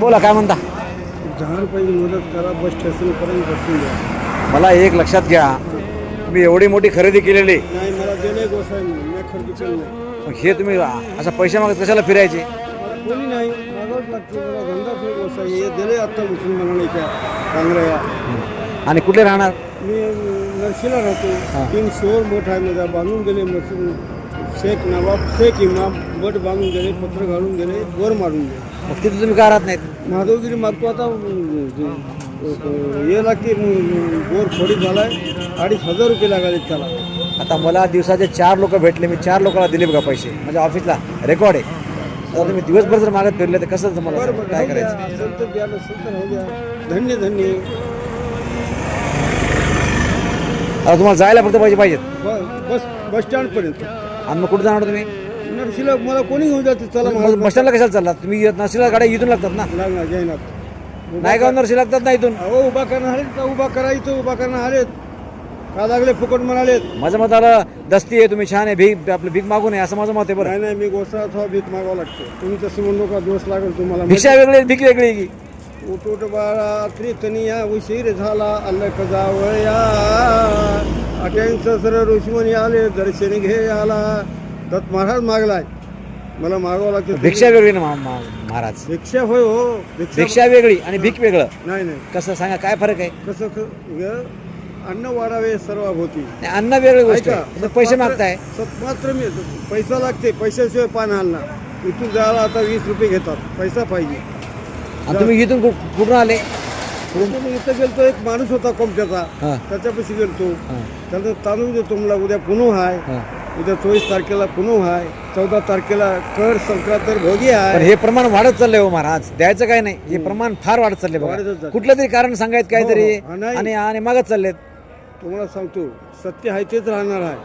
बोला काय म्हणता? मदत करा बस स्टेशनपर्यंत बसून द्या मला एक लक्षात घ्या. तुम्ही एवढी मोठी खरेदी केलेली. नाही मला दिले गोसाई मी खरेदी केलं नाही. मग हे तुम्ही असा पैसे मागत कशाला फिरायचे? मला कोणी नाही मागावंच लागते मला धंदा फे गोसाई हे दिले आत्ता कांगऱ्या आणि कुठले राहणार? मी नरशीला राहतो. तीन शोर मोठा आहे माझा बांधून गेले मसून शेख नवाब शेख इमाम बट बांधून गेले पत्र घालून गेले वर मारून गेले. मग तिथे तुम्ही का राहत नाहीत? महादेवगिरी मागतो आता हे लागते बोर फोडी झालाय अडीच हजार रुपये लागाले त्याला. आता मला दिवसाचे चार लोक भेटले मी चार लोकांना दिले बघा पैसे. म्हणजे ऑफिसला रेकॉर्ड आहे. आता तुम्ही दिवसभर जर मागत फिरले तर कसं तुम्हाला बरं बरं काय. करायचं? असेल तर द्या नसेल तर राहू द्या. धन्य धन्य. आता तुम्हाला जायला फक्त पैसे पाहिजेत. ब- बस बस स्टँडपर्यंत. आणि मग कुठे जाणार तुम्ही? नरशीला मला कोणी घेऊन जाते चला मग स्टँडला कशाला चाललात तुम्ही येत गाड्या इथून लागतात ना? लागणार जैनात नाही गाव नरशी लागतात ना इथून? अहो उभा करणार आलेत का? उभा करा इथं उभा करणार आलेत का लागले फुकट म्हणालेत? माझं मत आलं दस्ती आहे तुम्ही छान आहे भीक आपलं भीक मागू नये असं माझं मत आहे बरं. नाही नाही मी गोसा अथवा भीक मागावं लागते. तुम्ही तसं म्हणू नका दोष लागेल तुम्हाला. भिक्षा वेगळी आहे, भीक वेगळी आहे. की उठ उठ बाळा त्रितनिया उशीर झाला अल्लक जावया अटेन ससर ऋषीमणी आले दर्शन घे आला दत्त महाराज मागलाय. मला मागावं लागतं. भिक्षा वेगळी ना मा- मा- महाराज. भिक्षा होय हो. भिक्षा वेगळी आणि भीक वेगळं. नाही नाही. कसं सांगा काय फरक आहे? कसं क- ग- अन्न वाढावे सर्व होती नाही, अन्न वेगळी गोष्ट आहे. तुम्ही पैसे मागताय. सत्मात्र मी पैसा लागते पैशाशिवाय पान आणणार इथून जायला आता वीस रुपये घेतात. पैसा पाहिजे. आणि तुम्ही इथून कु- कुठून आले? मी इथं गेलतो एक माणूस होता कोमट्याचा. हां. त्याच्यापाशी गेलतो. हां. त्याला तांदूळ देतो मला उद्या पुन्हा आहे हां. उद्या चोवीस तारखेला पुन्हा आहे चौदा तारखेला कर संक्रांत तर भोगी पण आहे हे प्रमाण वाढत चाललंय हो महाराज. द्यायचं काय नाही. हे प्रमाण फार वाढत चाललंय वाढतच बघा जातं. कुठलं तरी कारण सांगायचं काहीतरी हो, हो. नाही. आणि आणि मागत चाललेत. तुम्हाला सांगतो सत्य आहे तेच राहणार आहे.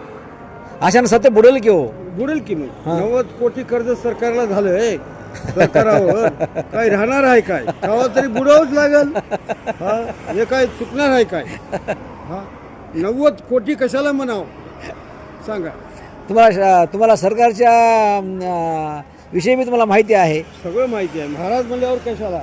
अशानं सत्य बुडेल की हो? बुडेल की मग. हां. नव्वद कोटी कर्ज सरकारला झालंय. सरकारावर काय राहणार आहे काय? तेव्हा तरी बुडावंच लागेल. हा? हे काय चुकणार आहे काय? हा? नव्वद कोटी कशाला म्हणाव? सांगा. तुम्हाला तुम्हाला सरकारच्या अं, विषयी मी तुम्हाला माहिती आहे. सगळं माहिती आहे. महाराज म्हणल्यावर कशाला?